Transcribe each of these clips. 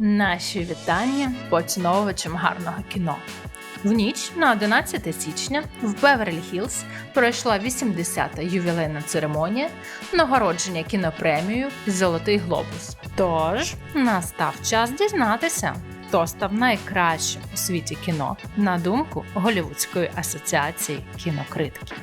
Наші вітання поціновувачам гарного кіно. В ніч на 11 січня в Беверлі Хіллз пройшла 80-та ювілейна церемонія нагородження кінопремією Золотий глобус. Тож настав час дізнатися, хто став найкращим у світі кіно на думку Голівудської асоціації кінокритиків.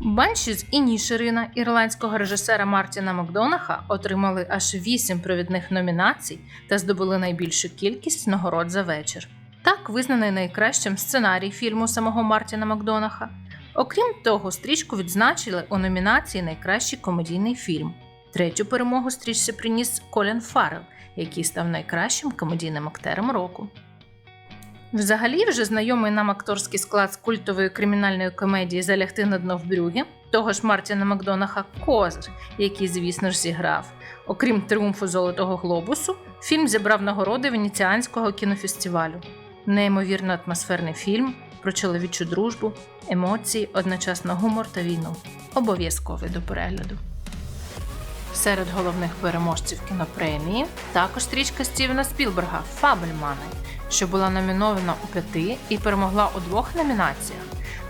Банші з Інішерина ірландського режисера Мартіна Макдонаха отримали аж вісім провідних номінацій та здобули найбільшу кількість нагород за вечір. Так визнаний найкращим сценарій фільму самого Мартіна Макдонаха. Окрім того, стрічку відзначили у номінації Найкращий комедійний фільм. Третю перемогу стрічці приніс Колін Фаррелл, який став найкращим комедійним актером року. Взагалі, вже знайомий нам акторський склад з культової кримінальної комедії Залягти на дно в брюгі, того ж Мартіна Макдонаха Козир, який, звісно ж, зіграв. Окрім тріумфу Золотого глобусу, фільм зібрав нагороди Венеціанського кінофестивалю. Неймовірно атмосферний фільм про чоловічу дружбу, емоції, одночасно гумор та війну. Обов'язковий до перегляду. Серед головних переможців кінопремії також стрічка Стівена Спілберга Фабельмани, що була номінована у п'яти і перемогла у двох номінаціях: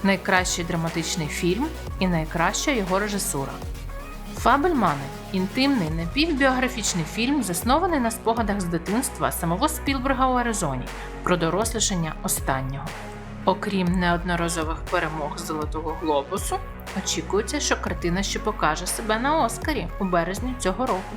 найкращий драматичний фільм і найкраща його режисура. Фабельмани інтимний напівбіографічний фільм, заснований на спогадах з дитинства самого Спілберга у Аризоні про дорослішання останнього. Окрім неодноразових перемог Золотого глобусу, очікується, що картина ще покаже себе на Оскарі у березні цього року.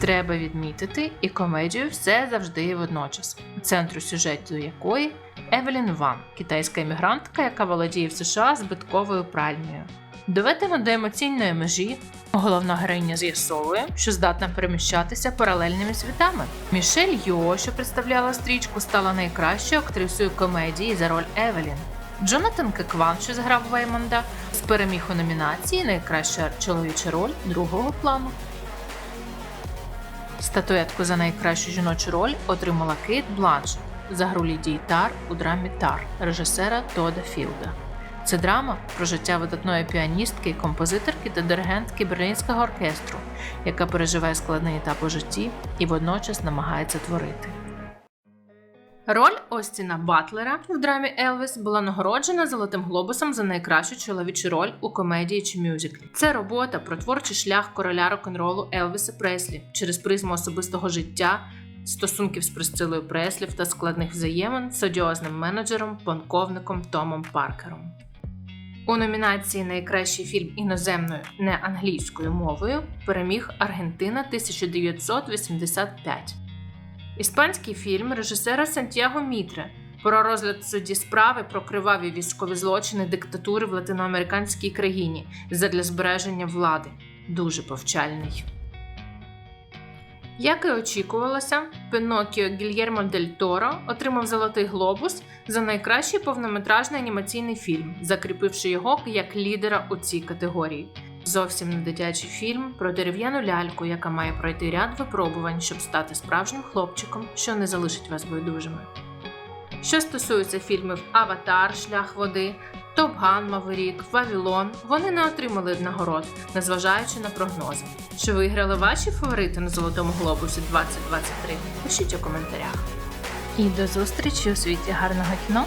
Треба відмітити і комедію все завжди і водночас, у центру сюжету якої Евелін Ван, китайська емігрантка, яка володіє в США збитковою пральнею. Доведено до емоційної межі, головна героїня з'ясовує, що здатна переміщатися паралельними світами. Мішель Йо, що представляла стрічку, стала найкращою актрисою комедії за роль Евелін. Джонатан Кекван, що зграв Веймонда, переміг у номінації Найкраща чоловіча роль другого плану. Статуетку за найкращу жіночу роль отримала Кейт Бланшет за гру Лідії Тар у драмі Тар режисера Тода Філда. Це драма про життя видатної піаністки, композиторки та диригентки Берлінського оркестру, яка переживає складний етап у житті і водночас намагається творити. Роль Остіна Батлера в драмі Елвіс була нагороджена Золотим глобусом за найкращу чоловічу роль у комедії чи мюзиклі. Це робота про творчий шлях короля рок-н-ролу Елвіса Преслі через призму особистого життя, стосунків з Присцилою Преслів та складних взаємин з одіозним менеджером, полковником Томом Паркером. У номінації Найкращий фільм іноземною не англійською мовою переміг Аргентина 1985. Іспанський фільм режисера Сантьяго Мітре про розгляд судді справи про криваві військові злочини диктатури в латиноамериканській країні задля збереження влади. Дуже повчальний. Як і очікувалося, Пінокіо Гільєрмо Дель Торо отримав Золотий глобус за найкращий повнометражний анімаційний фільм, закріпивши його як лідера у цій категорії. Зовсім не дитячий фільм про дерев'яну ляльку, яка має пройти ряд випробувань, щоб стати справжнім хлопчиком, що не залишить вас байдужими. Що стосується фільмів Аватар, Шлях води, Топ Ган, Маверік, Вавілон, вони не отримали нагород, незважаючи на прогнози. Чи виграли ваші фаворити на Золотому глобусі 2023? Пишіть у коментарях. І до зустрічі у світі гарного кіно!